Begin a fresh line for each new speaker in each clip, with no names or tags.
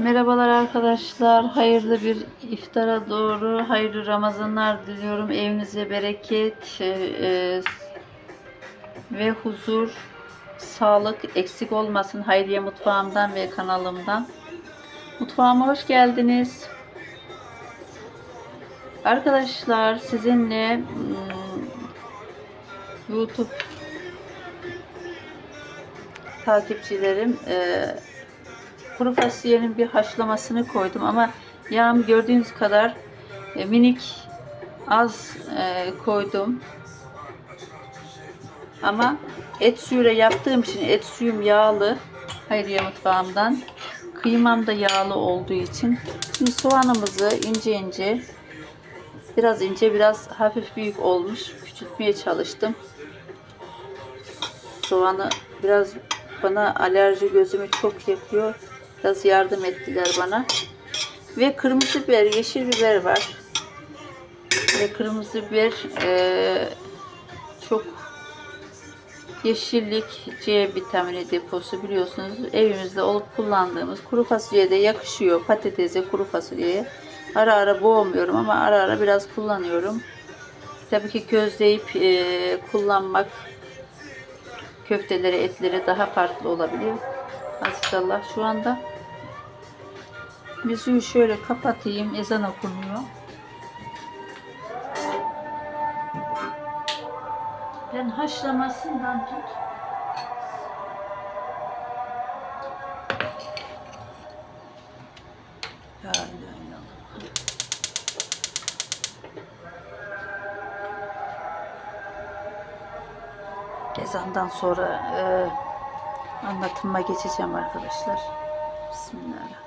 Merhabalar arkadaşlar. Hayırlı bir iftara doğru hayırlı Ramazanlar diliyorum. Evinize bereket e, e, ve huzur, sağlık eksik olmasın. Hayriye Mutfağımdan ve kanalımdan. Mutfağıma hoş geldiniz. Arkadaşlar sizinle hmm, YouTube takipçilerim e, kuru fasulyenin bir haşlamasını koydum ama yağım gördüğünüz kadar e, minik az e, koydum. Ama et suyuyla yaptığım için et suyum yağlı. Hayriye mutfağımdan. Kıymam da yağlı olduğu için. Şimdi soğanımızı ince ince biraz ince biraz hafif büyük olmuş. Küçültmeye çalıştım. Soğanı biraz bana alerji gözümü çok yakıyor. Biraz yardım ettiler bana. Ve kırmızı biber, yeşil biber var. Ve kırmızı biber eee, çok yeşillik, C vitamini deposu biliyorsunuz. Evimizde olup kullandığımız kuru fasulyeye de yakışıyor. Patatese, kuru fasulyeye. Ara ara boğmuyorum ama ara ara biraz kullanıyorum. Tabii ki közleyip eee, kullanmak köftelere, etlere daha farklı olabiliyor. Azizallah şu anda müziği şöyle kapatayım. Ezan okunuyor. Ben haşlamasından tut. Ezandan sonra e, anlatıma geçeceğim arkadaşlar. Bismillahirrahmanirrahim.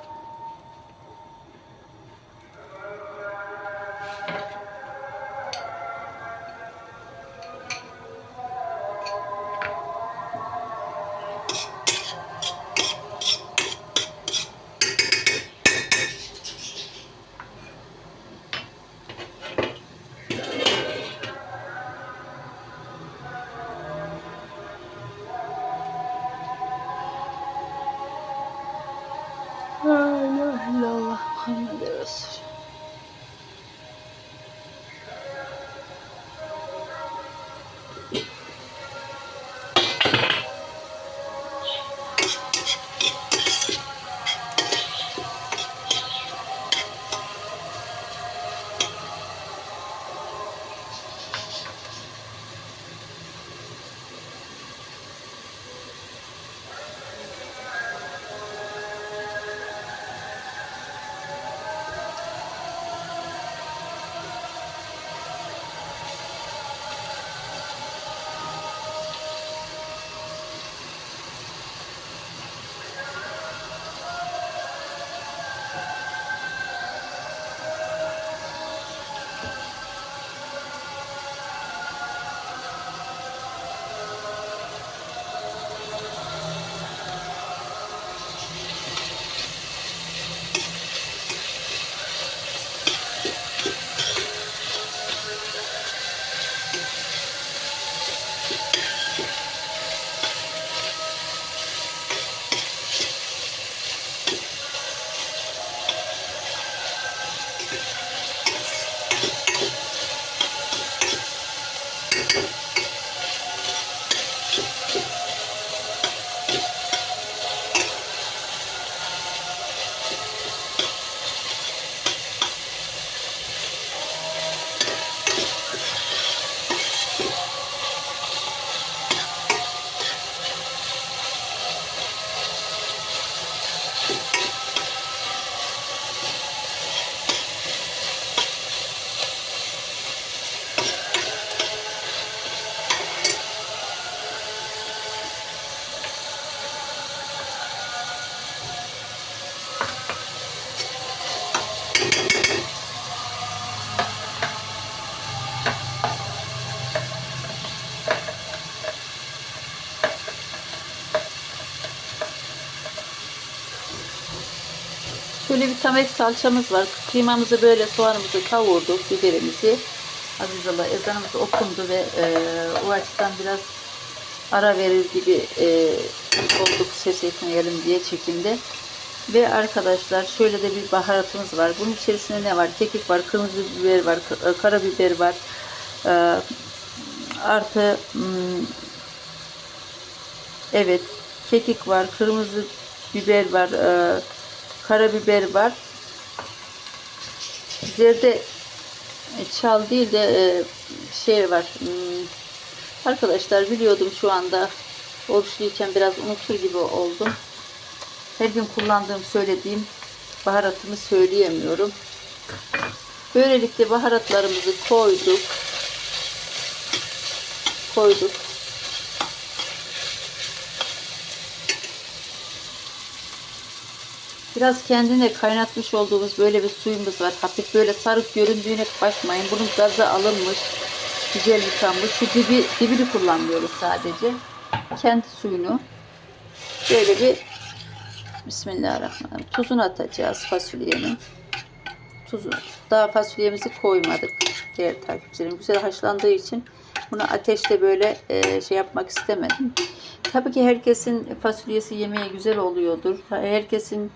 Thank you. Şöyle bir tamek salçamız var. Kıymamızı böyle soğanımızı kavurduk, biberimizi. Azizallah ezanımız okundu ve e, o açıdan biraz ara verir gibi e, olduk ses etmeyelim diye çekimde. Ve arkadaşlar şöyle de bir baharatımız var. Bunun içerisinde ne var? Kekik var, kırmızı biber var, ka- karabiber var. Ee, artı hmm, evet kekik var, kırmızı biber var, e, karabiber var. Zerde e, çal değil de e, şey var. hmm, Arkadaşlar biliyordum şu anda oruçluyken biraz unutur gibi oldum. Her gün kullandığım söylediğim baharatımı söyleyemiyorum. Böylelikle baharatlarımızı koyduk. Koyduk. Biraz kendine kaynatmış olduğumuz böyle bir suyumuz var. Hafif böyle sarık göründüğüne bakmayın. Bunun gazı alınmış. Güzel yıkanmış. Şu dibi, dibini kullanmıyoruz sadece. Kendi suyunu. Böyle bir Bismillahirrahmanirrahim. Tuzunu atacağız fasulyenin. Tuzu. Daha fasulyemizi koymadık. Diğer takipçilerim. Güzel haşlandığı için bunu ateşte böyle e, şey yapmak istemedim. Tabii ki herkesin fasulyesi yemeğe güzel oluyordur. Herkesin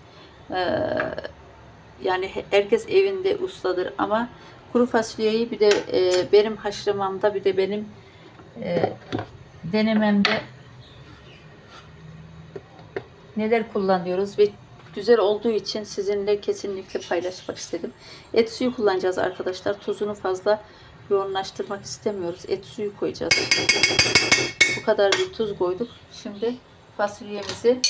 yani herkes evinde ustadır ama kuru fasulyeyi bir de e, benim haşlamamda bir de benim e, denememde neler kullanıyoruz ve güzel olduğu için sizinle kesinlikle paylaşmak istedim. Et suyu kullanacağız arkadaşlar. Tuzunu fazla yoğunlaştırmak istemiyoruz. Et suyu koyacağız. Bu kadar bir tuz koyduk. Şimdi fasulyemizi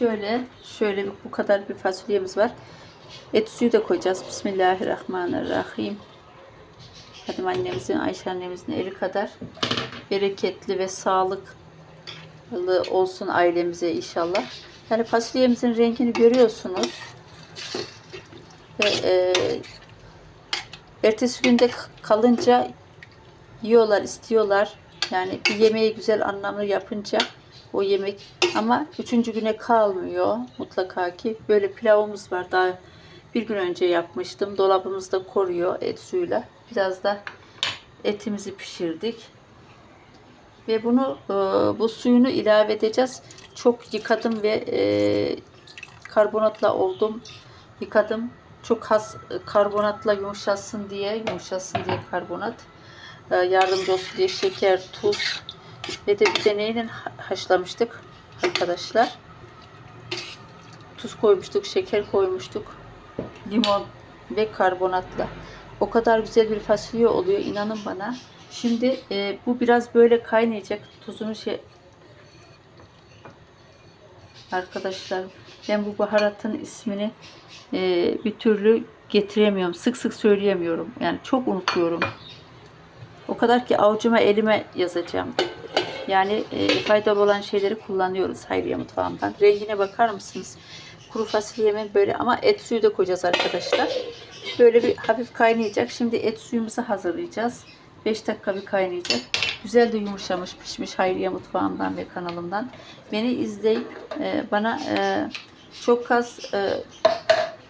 şöyle şöyle bu kadar bir fasulyemiz var. Et suyu da koyacağız. Bismillahirrahmanirrahim. Hadi annemizin, Ayşe annemizin eli kadar bereketli ve sağlıklı olsun ailemize inşallah. Yani fasulyemizin rengini görüyorsunuz. Ve e, ertesi günde kalınca yiyorlar, istiyorlar. Yani bir yemeği güzel anlamlı yapınca o yemek ama üçüncü güne kalmıyor mutlaka ki. Böyle pilavımız var daha bir gün önce yapmıştım. Dolabımızda koruyor et suyuyla. Biraz da etimizi pişirdik. Ve bunu e, bu suyunu ilave edeceğiz. Çok yıkadım ve e, karbonatla oldum. Yıkadım. Çok az karbonatla yumuşasın diye, yumuşasın diye karbonat. E, yardımcı olsun diye şeker, tuz ve de neyle haşlamıştık arkadaşlar. Tuz koymuştuk, şeker koymuştuk. Limon ve karbonatla. O kadar güzel bir fasulye oluyor inanın bana. Şimdi e, bu biraz böyle kaynayacak. Tuzunu şey Arkadaşlar ben bu baharatın ismini e, bir türlü getiremiyorum. Sık sık söyleyemiyorum. Yani çok unutuyorum. O kadar ki avucuma elime yazacağım. Yani e, faydalı olan şeyleri kullanıyoruz Hayriye mutfağımdan. Rengine bakar mısınız? Kuru fasulyemin böyle ama et suyu da koyacağız arkadaşlar. Böyle bir hafif kaynayacak. Şimdi et suyumuzu hazırlayacağız. 5 dakika bir kaynayacak. Güzel de yumuşamış pişmiş Hayriye mutfağımdan ve kanalımdan. Beni izleyip e, bana e, çok az e,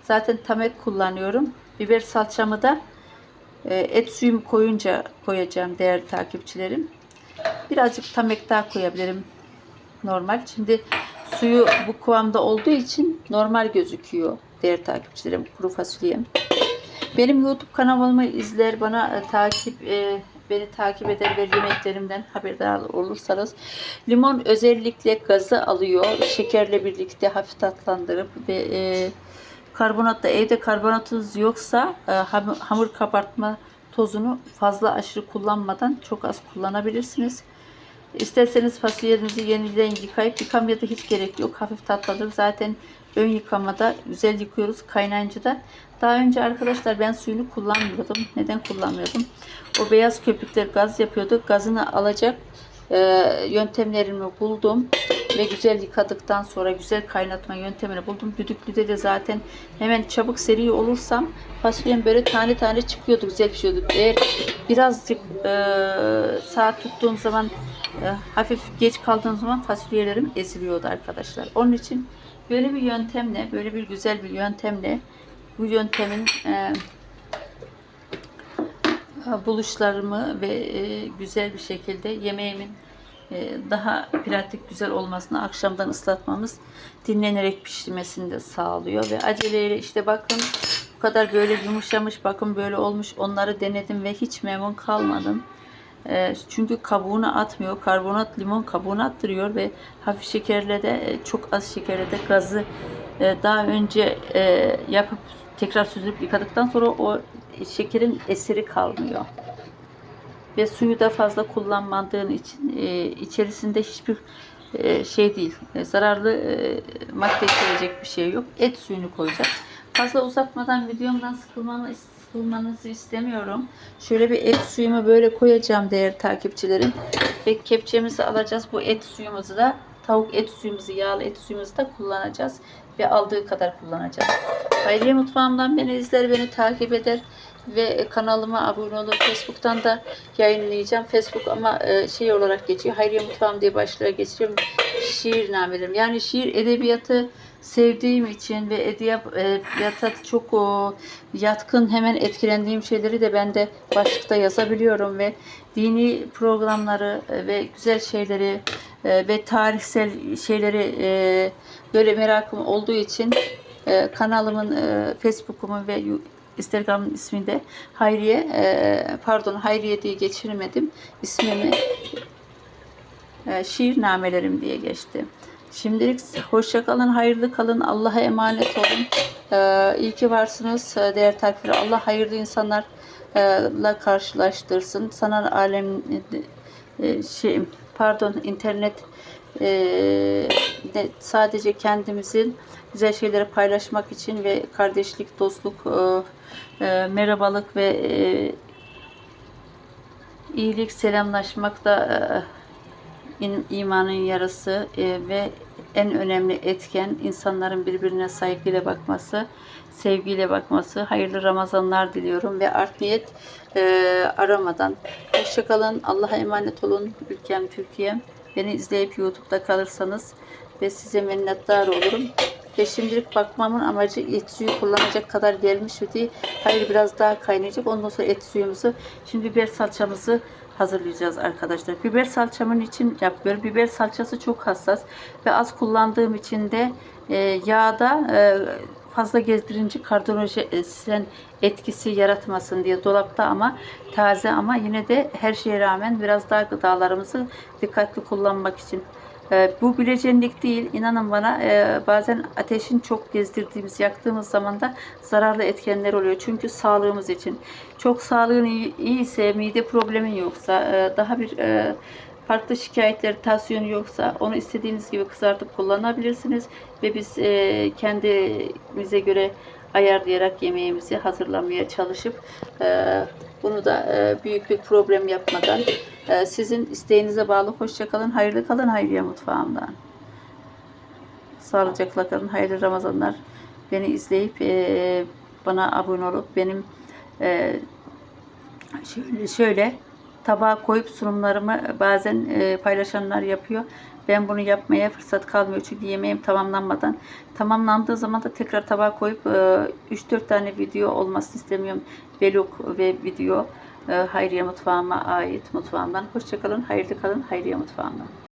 zaten tamek kullanıyorum. Biber salçamı da e, et suyumu koyunca koyacağım değerli takipçilerim. Birazcık tamek daha koyabilirim normal. Şimdi suyu bu kıvamda olduğu için normal gözüküyor değerli takipçilerim kuru fasulyem. Benim YouTube kanalımı izler, bana e, takip e, beni takip eder ve yemeklerimden haberdar olursanız limon özellikle gazı alıyor. Şekerle birlikte hafif tatlandırıp ve e, karbonatla evde karbonatınız yoksa e, ham- hamur kabartma tozunu fazla aşırı kullanmadan çok az kullanabilirsiniz. İsterseniz fasulyenizi yeniden yıkayıp yıkamaya da hiç gerek yok. Hafif tatlıdır. Zaten ön yıkamada güzel yıkıyoruz. Kaynayınca da. Daha önce arkadaşlar ben suyunu kullanmıyordum. Neden kullanmıyordum? O beyaz köpükler gaz yapıyordu. Gazını alacak e, yöntemlerimi buldum. Ve güzel yıkadıktan sonra güzel kaynatma yöntemini buldum. Düdüklüde de zaten hemen çabuk seri olursam fasulyem böyle tane tane çıkıyordu. Güzel pişiyordu. Eğer birazcık e, saat tuttuğum zaman e, hafif geç kaldığım zaman fasulyelerim eziliyordu arkadaşlar. Onun için böyle bir yöntemle, böyle bir güzel bir yöntemle bu yöntemin e, buluşlarımı ve e, güzel bir şekilde yemeğimin daha pratik güzel olmasını akşamdan ıslatmamız dinlenerek pişirmesini de sağlıyor ve aceleyle işte bakın bu kadar böyle yumuşamış bakın böyle olmuş onları denedim ve hiç memnun kalmadım. E, çünkü kabuğunu atmıyor. Karbonat limon kabuğunu attırıyor ve hafif şekerle de e, çok az şekerle de gazı e, daha önce e, yapıp tekrar süzüp yıkadıktan sonra o şekerin eseri kalmıyor. Ve suyu da fazla kullanmadığın için e, içerisinde hiçbir e, şey değil, e, zararlı e, madde içerecek bir şey yok. Et suyunu koyacağız. Fazla uzatmadan videomdan sıkılmanı, sıkılmanızı istemiyorum. Şöyle bir et suyumu böyle koyacağım değerli takipçilerim. Ve kepçemizi alacağız. Bu et suyumuzu da tavuk et suyumuzu, yağlı et suyumuzu da kullanacağız. Ve aldığı kadar kullanacağız. Hayriye Mutfağımdan beni izler, beni takip eder ve kanalıma abone olur. Facebook'tan da yayınlayacağım. Facebook ama e, şey olarak geçiyor. Hayriye Mutfağım diye başlığa geçiriyorum. Şiir namelerim. Yani şiir edebiyatı sevdiğim için ve edebiyata çok o, yatkın hemen etkilendiğim şeyleri de ben de başlıkta yazabiliyorum ve dini programları e, ve güzel şeyleri e, ve tarihsel şeyleri e, böyle merakım olduğu için e, kanalımın e, Facebook'umun ve Yu- Instagram'ın ismini de Hayriye e, pardon Hayriye diye geçirmedim ismimi e, şiir namelerim diye geçti. Şimdilik hoşça kalın, hayırlı kalın, Allah'a emanet olun. E, iyi ki varsınız e, değerli takipçiler. Allah hayırlı insanlarla karşılaştırsın. Sanal alem e, şey pardon internet e, de sadece kendimizin güzel şeyleri paylaşmak için ve kardeşlik, dostluk, e, e, merhabalık ve e, iyilik, selamlaşmak da e, imanın yarısı e, ve en önemli etken insanların birbirine saygıyla bakması, sevgiyle bakması. Hayırlı Ramazanlar diliyorum ve art niyet e, aramadan. Hoşçakalın, Allah'a emanet olun ülkem Türkiye'm. Beni izleyip YouTube'da kalırsanız ve size minnettar olurum. Ve şimdilik bakmamın amacı et suyu kullanacak kadar gelmiş mi diye. Hayır biraz daha kaynayacak. Ondan sonra et suyumuzu, şimdi biber salçamızı hazırlayacağız arkadaşlar. Biber salçamın için yapıyorum. Biber salçası çok hassas ve az kullandığım için de e, yağda e, fazla gezdirince karbonhidrat etkisi yaratmasın diye dolapta ama taze ama yine de her şeye rağmen biraz daha gıdalarımızı dikkatli kullanmak için. E, bu bilecenlik değil. İnanın bana e, bazen ateşin çok gezdirdiğimiz, yaktığımız zaman da zararlı etkenler oluyor. Çünkü sağlığımız için. Çok sağlığın iyi, iyiyse, mide problemin yoksa, e, daha bir e, farklı şikayetler, tansiyonu yoksa onu istediğiniz gibi kızartıp kullanabilirsiniz. Ve biz e, kendimize göre ayarlayarak yemeğimizi hazırlamaya çalışıp e, bunu da e, büyük bir problem yapmadan e, sizin isteğinize bağlı hoşça kalın, hayırlı kalın Hayriye Mutfağım'dan. Sağlıcakla kalın, hayırlı Ramazanlar. Beni izleyip e, bana abone olup benim e, şöyle, şöyle tabağa koyup sunumlarımı bazen e, paylaşanlar yapıyor. Ben bunu yapmaya fırsat kalmıyor çünkü yemeğim tamamlanmadan. Tamamlandığı zaman da tekrar tabağa koyup e, 3-4 tane video olmasını istemiyorum. Vlog ve video e, Hayriye Mutfağıma ait mutfağımdan. Hoşçakalın, hayırlı kalın Hayriye Mutfağımdan.